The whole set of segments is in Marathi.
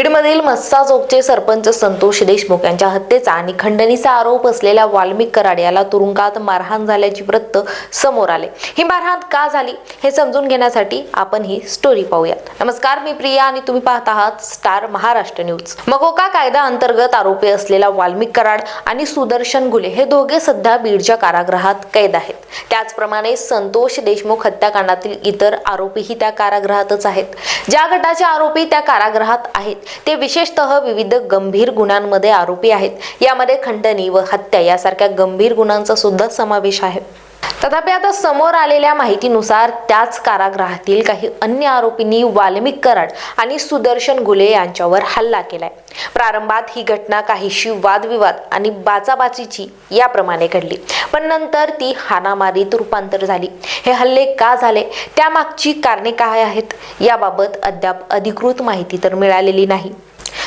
बीडमधील मस्साजोगचे सरपंच संतोष देशमुख यांच्या हत्येचा आणि खंडणीचा आरोप असलेल्या वाल्मिक कराड याला तुरुंगात मारहाण झाल्याची वृत्त समोर आले. ही मारहाण का झाली हे समजून घेण्यासाठी आपण ही स्टोरी पाहूयात. नमस्कार मी प्रिया आणि तुम्ही पाहत आहात स्टार महाराष्ट्र न्यूज मकोका हो कायदा अंतर्गत आरोपी असलेला वाल्मिक कराड आणि सुदर्शन गुले हे दोघे सध्या बीडच्या कारागृहात कैद आहेत. त्याचप्रमाणे संतोष देशमुख हत्याकांडातील इतर आरोपीही त्या कारागृहातच आहेत. ज्या गटाचे आरोपी त्या कारागृहात आहेत ते विशेषतः विविध गंभीर गुन्ह्यांमध्ये आरोपी आहेत. यामध्ये खंडणी व हत्या यासारख्या गंभीर गुन्ह्यांचा सुद्धा समावेश आहे. तथापि आता समोर आलेल्या माहितीनुसार त्याच कारागृहातील काही अन्य आरोपींनी वाल्मिक कराड आणि सुदर्शन गुले यांच्यावर हल्ला केलाय. प्रारंभात ही घटना काहीशी वादविवाद आणि बाचाबाचीची याप्रमाणे घडली. पण नंतर ती हाणामारीत रूपांतर झाली. हे हल्ले का झाले? त्यामागची कारणे काय आहेत? याबाबत अद्याप अधिकृत माहिती तर मिळालेली नाही.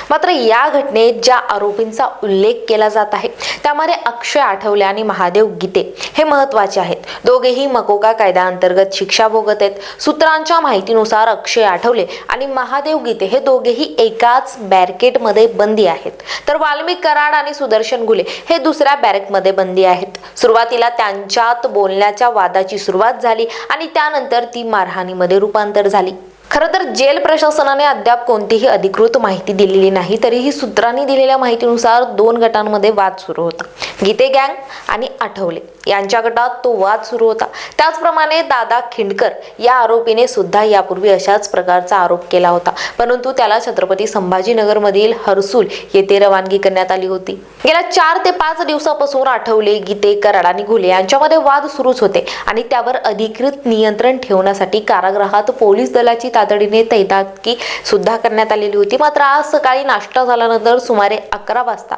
मात्र या घटनेत ज्या आरोपींचा उल्लेख केला जात आहे त्यामध्ये अक्षय आठवले आणि महादेव गीते हे महत्त्वाचे आहेत. दोघेही मकोका कायद्याअंतर्गत शिक्षा भोगत आहेत सूत्रांच्या माहितीनुसार अक्षय आठवले आणि महादेव गीते हे दोघेही एकाच बॅरकेटमध्ये बंदी आहेत. तर वाल्मिक कराड आणि सुदर्शन गुले हे दुसऱ्या बॅरेकमध्ये बंदी आहेत. सुरुवातीला त्यांच्यात बोलण्याच्या वादाची सुरुवात झाली आणि त्यानंतर ती मारहाणीमध्ये रूपांतर झाली. खरं तर जेल प्रशासनाने अद्याप कोणतीही अधिकृत माहिती दिलेली नाही तरीही सूत्रांनी दिलेल्या माहितीनुसार दोन गटांमध्ये वाद सुरू होता. गीते गँग आणि आठवले यांच्या गटात तो वाद सुरू होता. त्याचप्रमाणे दादा खिंडकर या आरोपीने सुद्धा यापूर्वी अशाच प्रकारचा आरोप केला होता. परंतु त्याला छत्रपती संभाजीनगरमधील हर्सुल येथे रवानगी करण्यात आली होती. गेल्या चार ते पाच दिवसापासून आठवले गीते कराड आणि घुले यांच्यामध्ये वाद सुरूच होते आणि त्यावर अधिकृत नियंत्रण ठेवण्यासाठी कारागृहात पोलीस दलाची तातडीने तैनातकी सुद्धा करण्यात आलेली होती. मात्र आज सकाळी नाश्ता झाल्यानंतर सुमारे अकरा वाजता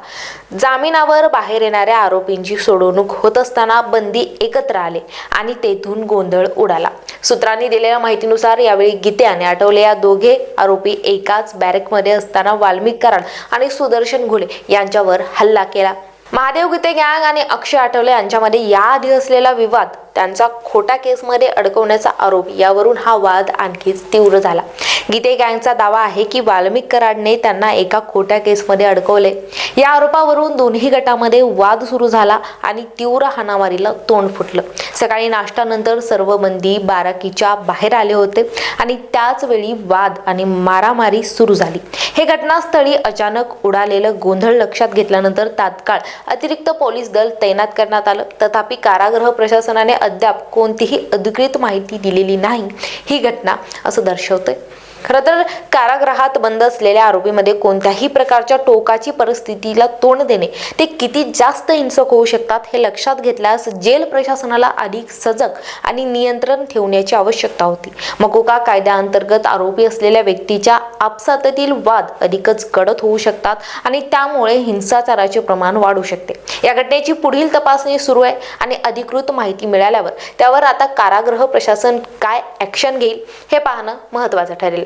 जामिनावर बाहेर येणाऱ्या आरोपींची सोडवणूक होत असताना बंदी एकत्र आले आणि तेथून गोंधळ उडाला. सूत्रांनी दिलेल्या माहितीनुसार यावेळी गीते आणि आठवले या दोघे आरोपी एकाच बॅरेकमध्ये असताना वाल्मिक कराड आणि सुदर्शन घुले यांच्यावर हल्ला केला. महादेव गीते गँग आणि अक्षय आठवले यांच्यामध्ये याआधी असलेला विवाद त्यांचा खोटा केसमध्ये अडकवण्याचा आरोप यावरून हा वाद आणखीच तीव्र झाला. गीते गँगचा दावा आहे की वाल्मिक कराडने त्यांना एका खोट्या केसमध्ये अडकवले. या आरोपावरून दोन्ही गटामध्ये वाद सुरू झाला आणि तीव्र हाणामारीला तोंड फुटलं. सकाळी नाश्त्यानंतर सर्व बंदी बाराकीच्या बाहेर आले होते आणि त्याच वेळी वाद आणि मारामारी सुरू झाली. हे घटनास्थळी अचानक उडालेलं गोंधळ लक्षात घेतल्यानंतर तात्काळ अतिरिक्त पोलीस दल तैनात करण्यात आलं. तथापि कारागृह प्रशासनाने अद्याप कोणतीही अधिकृत माहिती दिलेली नाही. ही घटना असं दर्शवते खरं तर कारागृहात बंद असलेल्या आरोपीमध्ये कोणत्याही प्रकारच्या टोकाची परिस्थितीला तोंड देणे ते किती जास्त हिंसक होऊ शकतात हे लक्षात घेतल्यास जेल प्रशासनाला अधिक सजग आणि नियंत्रण ठेवण्याची आवश्यकता होती. मकोका कायद्याअंतर्गत आरोपी असलेल्या व्यक्तीच्या आपसातातील वाद अधिकच कडक होऊ शकतात आणि त्यामुळे हिंसाचाराचे प्रमाण वाढू शकते. या घटनेची पुढील तपासणी सुरू आहे आणि अधिकृत माहिती मिळाल्यावर त्यावर आता कारागृह प्रशासन काय ॲक्शन घेईल हे पाहणं महत्त्वाचं ठरेल.